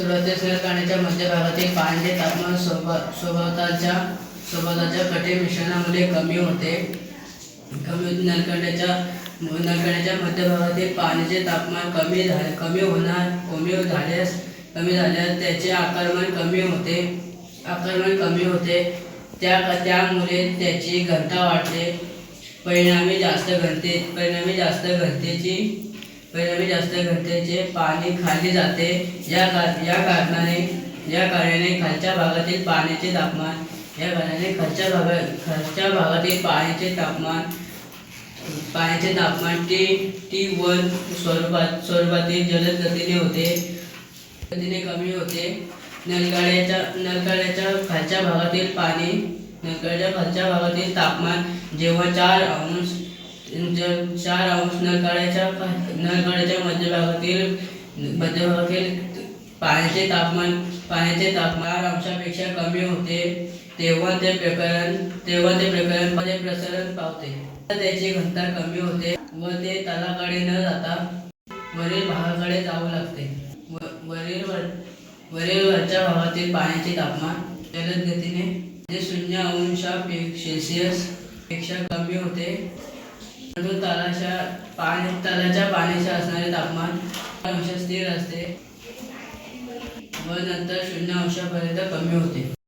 सुरुवातीस नळकाण्याच्या मध्यभागातील पाण्याचे तापमान सोबत सोबताच्या सोबताच्या कठीण मिश्रणामुळे कमी होते. कमी होत- नळकांड्याच्या मध्यभागातील पाण्याचे तापमान कमी झाले कमी होणार कमी झाल्यास कमी झाल्यास त्याचे आकारमान कमी होते. आकारमान कमी होते. त्या त्यामुळे त्याची घनता वाढते. परिणामी जास्त घनते परिणामी जास्त घनतेची परिणामी जास्त घटतेचे पाणी खाली जाते या कार या कारणाने या कारणाने खालच्या भागातील पाण्याचे तापमान या कारणाने खालच्या भागा खालच्या भागातील पाण्याचे तापमान पाण्याचे तापमान टी टी वन स्वरूपात स्वरूपातील जलद गतीने होते गतीने कमी होते. नलगाड्याच्या नलगाड्याच्या खालच्या भागातील पाणी नलगाड्याच्या खालच्या भागातील तापमान जेव्हा चार अंश चार अंश नलगाड्याच्या खा- मध्यभागातील मध्यभागातील पाण्याचे तापमान पाण्याचे तापमान चार अंशापेक्षा कमी होते तेव्हा ते प्रकरण तेव्हा ते प्रकरणमध्ये प्रसरण पावते. त्याची घनता कमी होते व ते तलाकडे न जाता वरील भागाकडे जावं लागते. वरील वर वरील वरच्या भागातील पाण्याचे तापमान जलद गतीने म्हणजे शून्य अंशा सेल्सिअसपेक्षा कमी होते. परंतु तालाच्या पाणी तालाच्या पाण्याचे असणारे तापमान अंश स्थिर असते. व नंतर शून्य अंशापर्यंत कमी होते.